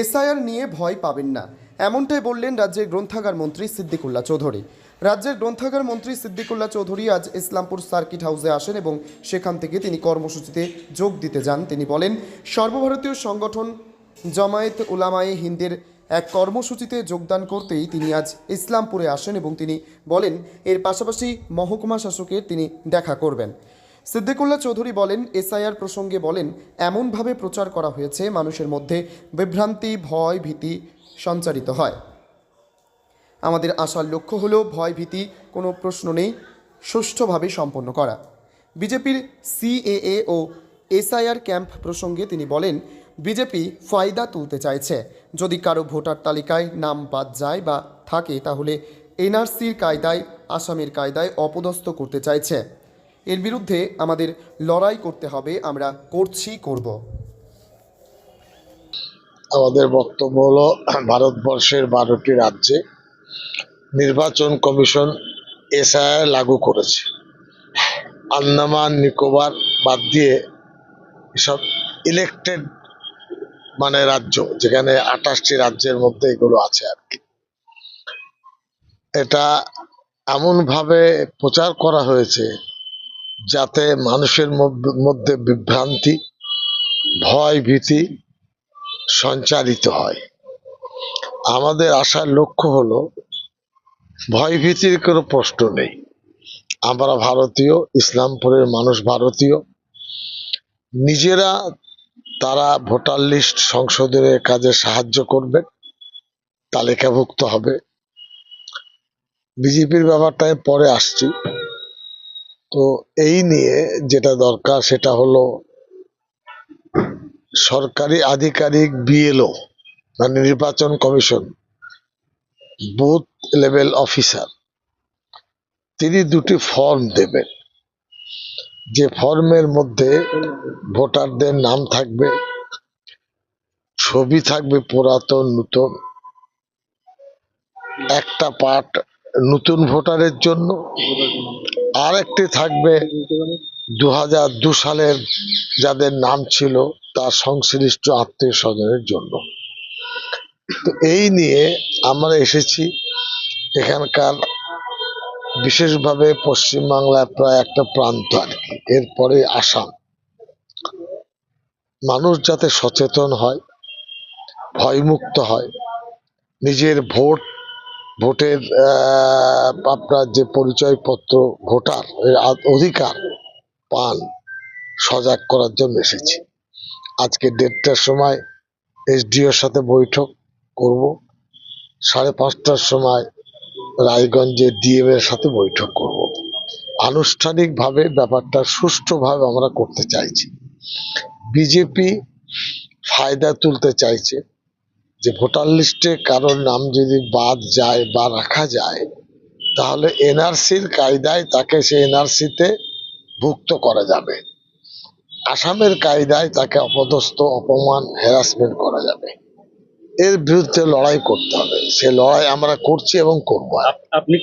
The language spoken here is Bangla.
এসআইআর নিয়ে ভয় পাবেন না। এমনটাই বললেন রাজ্যের গ্রন্থাগার মন্ত্রী সিদ্দিকুল্লাহ চৌধুরী। রাজ্যের গ্রন্থাগার মন্ত্রী সিদ্দিকুল্লাহ চৌধুরী আজ ইসলামপুর সার্কিট হাউসে আসেন এবং সেখান থেকে তিনি কর্মসূচিতে যোগ দিতে যান। তিনি বলেন, সর্বভারতীয় সংগঠন জামায়াত উলামায়ে হিন্দের এক কর্মসূচিতে যোগদান করতেই তিনি আজ ইসলামপুরে আসেন এবং তিনি বলেন, এর পাশাপাশি মহকুমা শাসকের তিনি দেখা করবেন। সিদ্দিকুল্লাহ চৌধুরী বলেন, এসআইআর প্রসঙ্গে বলেন, এমনভাবে প্রচার করা হয়েছে, মানুষের মধ্যে বিভ্রান্তি, ভয়, ভীতি সঞ্চারিত হয়। আমাদের আসার লক্ষ্য হলো ভয়, ভীতি, কোনো প্রশ্ন নেই, সুষ্ঠুভাবে সম্পন্ন করা। বিজেপির সিএএ ও এসআইআর ক্যাম্প প্রসঙ্গে তিনি বলেন, বিজেপি ফায়দা তুলতে চাইছে। যদি কারও ভোটার তালিকায় নাম বাদ যায় বা থাকে, তাহলে এনআরসির কায়দায়, আসামের কায়দায় অপদস্থ করতে চাইছে। এর বিরুদ্ধে আমাদের লড়াই করতে হবে, আমরা করছি, করব। আমাদের বক্তব্য হলো, ভারতবর্ষের বারোটি রাজ্যে নির্বাচন কমিশন এসআইআর লাগু করেছে। আন্দামান, নিকোবর বাদ দিয়ে এসব ইলেকটেড মানে রাজ্য, যেখানে আঠাশটি রাজ্যের মধ্যে এগুলো আছে আর কি। এটা এমনভাবে প্রচার করা হয়েছে যাতে মানুষের মধ্য- বিভ্রান্তি, ভয় ভীতি সঞ্চারিত হয়। আমাদের আসার লক্ষ্য হলো ভয়ভীতির কোনো প্রশ্ন নেই। আমরা ভারতীয়, ইসলামপুরের মানুষ ভারতীয়। নিজেরা তারা ভোটার লিস্ট সংশোধনের কাজে সাহায্য করবে, তালিকাভুক্ত হবে। বিজেপির ব্যাপারটা আমি পরে আসছি। তো এই নিয়ে যেটা দরকার সেটা হলো সরকারি আধিকারিক বিএলও মানে নির্বাচন কমিশন, বুথ লেভেল অফিসার, তিনি দুটি ফর্ম দেবেন। যে ফর্মের মধ্যে ভোটারদের নাম থাকবে, ছবি থাকবে পুরাতন, নতুন, একটা পার্ট নতুন ভোটারের জন্য আর একটি থাকবে দু দু সালের যাদের নাম ছিল তার সংশ্লিষ্ট আত্মীয় স্বজনের জন্য। তো এই নিয়ে আমরা এসেছি। এখানকার বিশেষভাবে পশ্চিমবাংলায় প্রায় একটা প্রান্ত আর কি, এরপরে আসাম। মানুষ যাতে সচেতন হয়, ভয়মুক্ত হয়, নিজের ভোট ভোটের আপনার যে পরিচয়পত্র, ভোটার অধিকার পান, সজাগ করার জন্য এসেছি। আজকে দেড়টার সময় এসডিওর সাথে বৈঠক করব। সাড়ে পাঁচটার সময় রায়গঞ্জের ডিএম এর সাথে বৈঠক করব। আনুষ্ঠানিকভাবে ব্যাপারটা সুষ্ঠুভাবে আমরা করতে চাইছি। বিজেপি ফায়দা তুলতে চাইছে। যে ভোটার লিস্টে কারোর নাম যদি বাদ যায় বা রাখা যায়, তাহলে এনআরসির কায়দায় তাকে সে এনআরসিতে ভুক্ত করা যাবে। আসামের কায়দায় তাকে অপদস্থ, অপমান হ্যারাসমেন্ট করা যাবে। এর বিরুদ্ধে লড়াই করতে হবে। সে লড়াই আমরা করছি এবং করব। আপনি